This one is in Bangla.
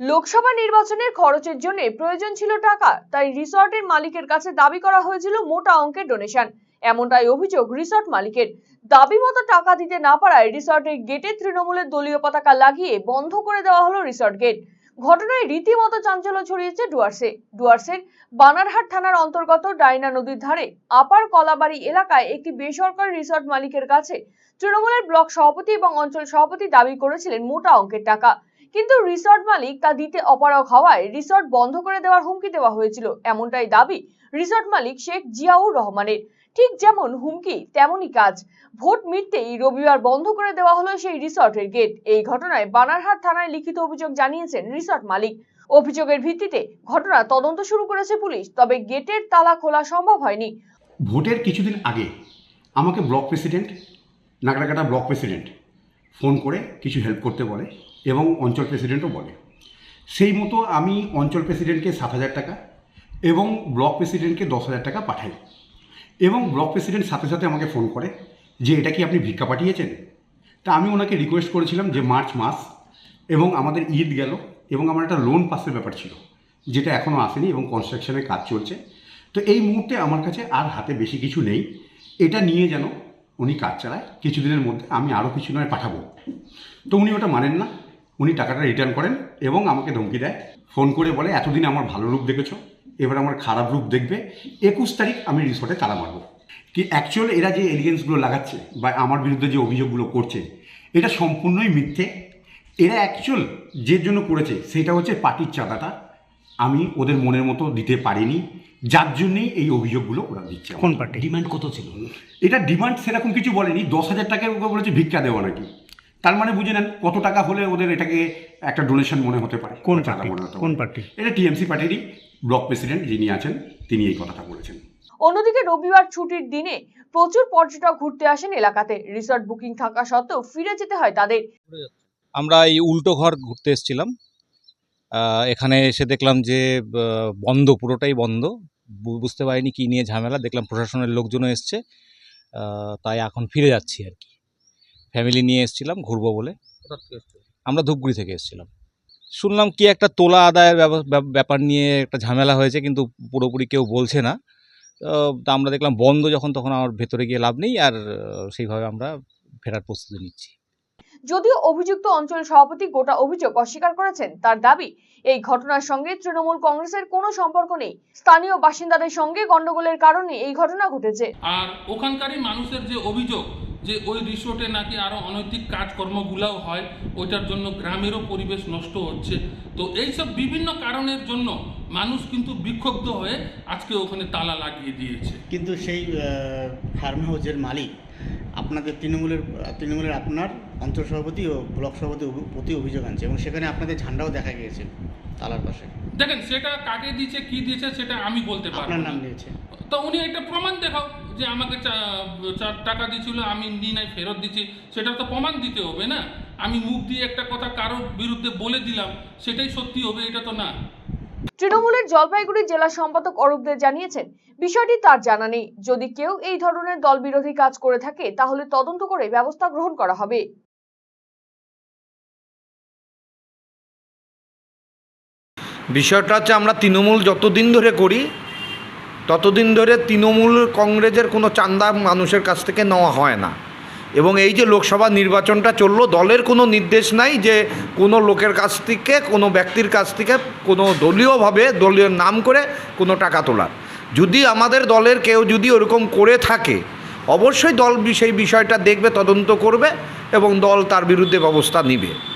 লোকসভা নির্বাচনের খরচের জন্য প্রয়োজন ছিল টাকা, তাই রিসর্টের মালিকের কাছে দাবি করা হয়েছিল মোটা অঙ্কের ডোনেশন। এমনটাই অভিযোগ রিসর্ট মালিকের। দাবি মতো টাকা দিতে না পারায় রিসর্টের গেটে তৃণমূলের দলীয় পতাকা লাগিয়ে বন্ধ করে দেওয়া হলো রিসর্ট গেট। ঘটনায় রীতিমতো চাঞ্চল্য ছড়িয়েছে ডুয়ার্সে। ডুয়ার্সের বানারহাট থানার অন্তর্গত ডাইনা নদীর ধারে, আপার কলাবাড়ি এলাকায় একটি বেসরকারি রিসর্ট মালিকের কাছে তৃণমূলের ব্লক সভাপতি এবং অঞ্চল সভাপতি দাবি করেছিলেন মোটা অঙ্কের টাকা। কিন্তু রিসর্ট মালিক তা দিতে অপারগ হওয়ায় রিসর্ট বন্ধ করে দেওয়ার হুমকি দেওয়া হয়েছিল। এমনটাই দাবি রিসর্ট মালিক শেখ জিয়াউর রহমানের। ঠিক যেমন হুমকি, তেমনই কাজ। ভোট মিটতেই রবিবার বন্ধ করে দেওয়া হলো সেই রিসর্টের গেট এই ঘটনায় বানারহাট থানায় লিখিত অভিযোগ জানিয়েছেন রিসর্ট মালিক। অভিযোগের ভিত্তিতে ঘটনা তদন্ত শুরু করেছে পুলিশ, তবে গেটের তালা খোলা সম্ভব হয়নি। ভোটের কিছুদিন আগে আমাকে block president, Nagrakata block president, phone করে কিছু হেল্প করতে বলে। এবং অঞ্চল প্রেসিডেন্টও বলে। সেই মতো আমি অঞ্চল প্রেসিডেন্টকে সাত হাজার টাকা এবং ব্লক প্রেসিডেন্টকে দশ হাজার টাকা পাঠাই। এবং ব্লক প্রেসিডেন্ট সাথে সাথে আমাকে ফোন করে যে, এটা কি আপনি ভিক্ষা পাঠিয়েছেন? তা আমি ওনাকে রিকোয়েস্ট করেছিলাম যে, মার্চ মাস এবং আমাদের ঈদ গেল এবং আমার একটা লোন পাসের ব্যাপার ছিল, যেটা এখনও আসেনি এবং কনস্ট্রাকশনের কাজ চলছে। তো এই মুহূর্তে আমার কাছে আর হাতে বেশি কিছু নেই। এটা নিয়ে যেন উনি কাজ চালায়। কিছুদিনের মধ্যে আমি আরও কিছু নয় পাঠাবো। তো উনি ওটা মানেন না। উনি টাকাটা রিটার্ন করেন এবং আমাকে ধমকি দেয়। ফোন করে বলে এতদিন আমার ভালো রূপ দেখেছ এবার আমার খারাপ রূপ দেখবে। একুশ তারিখ আমি রিসর্টে তালা মারবো। কি অ্যাকচুয়াল এরা যে এলিগেন্সগুলো লাগাচ্ছে বা আমার বিরুদ্ধে যে অভিযোগগুলো করছে এটা সম্পূর্ণই মিথ্যে। এরা অ্যাকচুয়াল যে জন্য করেছে সেটা হচ্ছে পার্টির চাঁদাটা। আমি ওদের মনের মতো দিতে পারিনি যার জন্যেই এই অভিযোগগুলো ওরা দিচ্ছে কোন পার্টি? ডিমান্ড কত ছিল? এটা ডিমান্ড সেরকম কিছু বলেনি। দশ হাজার টাকার উপর বলেছে ভিক্ষা দেওয়া নাকি। তার মানে বুঝে নেন কত টাকা হলে ওদের এটাকে একটা ডোনেশন মনে হতে পারে। কোন মনে কোন পার্টি? এটা টিএমসি পার্টিরই ব্লক প্রেসিডেন্ট যিনি আছেন তিনি এই কথাটা বলেছেন। অন্যদিকে রবিবার ছুটির দিনে প্রচুর পর্যটক ঘুরতে আসেন এলাকাতে। রিসর্ট বুকিং থাকা সত্ত্বেও ফিরে যেতে হয় তাদের। আমরা এই উল্টো ঘর ঘুরতে এসেছিলাম। এখানে এসে দেখলাম যে বন্ধ পুরোটাই বন্ধ। বু- বুঝতে পারিনি কী নিয়ে ঝামেলা। দেখলাম প্রশাসনের লোকজনও এসছে। তাই এখন ফিরে যাচ্ছি আর কি। ফ্যামিলি নিয়ে এসেছিলাম ঘুরবো বলে। আমরা ধূপগুড়ি থেকে এসেছিলাম। শুনলাম কি একটা তোলা আদায়ের ব্যাপার নিয়ে একটা ঝামেলা হয়েছে কিন্তু পুরোপুরি কেউ বলছে না। তো আমরা দেখলাম বন্ধ যখন তখন আমার ভেতরে গিয়ে লাভ নেই আর সেইভাবে আমরা ফেরার প্রস্তুতি নিচ্ছি। যদিও অভিযুক্ত অঞ্চল সভাপতি গোটা অভিযোগ অস্বীকার করেছেন তার দাবি এই ঘটনার সঙ্গে তৃণমূল কংগ্রেসের কোনো সম্পর্ক নেই। স্থানীয় বাসিন্দাদের সঙ্গে গন্ডগোলের কারণে এই ঘটনা ঘটেছে। আর ওখানকারই মানুষের যে অভিযোগ যে ওই রিসোর্টে নাকি আরও অনৈতিক কাজকর্মগুলোও হয়, ওইটার জন্য গ্রামেরও পরিবেশ নষ্ট হচ্ছে। তো এইসব বিভিন্ন কারণের জন্য মানুষ কিন্তু বিক্ষুব্ধ হয়ে আজকে ওখানে তালা লাগিয়ে দিয়েছে। কিন্তু সেই ফার্ম হাউসের মালিক, আপনাদের তৃণমূলের তৃণমূলের আপনার অঞ্চল সভাপতি ও ব্লক সভাপতি প্রতি অভিযোগ আনছে এবং সেখানে আপনাদের ঝান্ডাও দেখা গিয়েছে। তালার পাশে। দেখেন সেটা কাকে দিয়েছে কি দিয়েছে সেটা আমি বলতে পারব আপনার নাম নিয়েছে। তো উনি একটা প্রমাণ দেখাও যে আমাকে চার টাকা দিয়েছিল আমি নি নাই ফেরত দিচ্ছি সেটা তো প্রমাণ দিতে হবে না। আমি মুখ দিয়ে একটা কথা কারোর বিরুদ্ধে বলে দিলাম সেটাই সত্যি হবে এটা তো না। তৃণমূলের জলপাইগুড়ি জেলা সম্পাদক অরূপ দে জানিয়েছেন বিষয়টি তার জানা নেই। যদি কেউ এই ধরনের দল বিরোধী কাজ করে থাকে তাহলে তদন্ত করে ব্যবস্থা গ্রহণ করা হবে। বিষয়টা হচ্ছে আমরা তৃণমূল যতদিন ধরে করি, ততদিন ধরে তৃণমূল কংগ্রেসের কোনো চান্দা মানুষের কাছ থেকে নেওয়া হয় না। এবং এই যে লোকসভা নির্বাচনটা চলল, দলের কোনো নির্দেশ নাই যে কোনো লোকের কাছ থেকে, কোনো ব্যক্তির কাছ থেকে, কোনো দলীয়ভাবে দলীয় নাম করে কোনো টাকা তোলার। যদি আমাদের দলের কেউ যদি ওরকম করে থাকে, অবশ্যই দল সেই বিষয়টা দেখবে, তদন্ত করবে এবং দল তার বিরুদ্ধে ব্যবস্থা নিবে।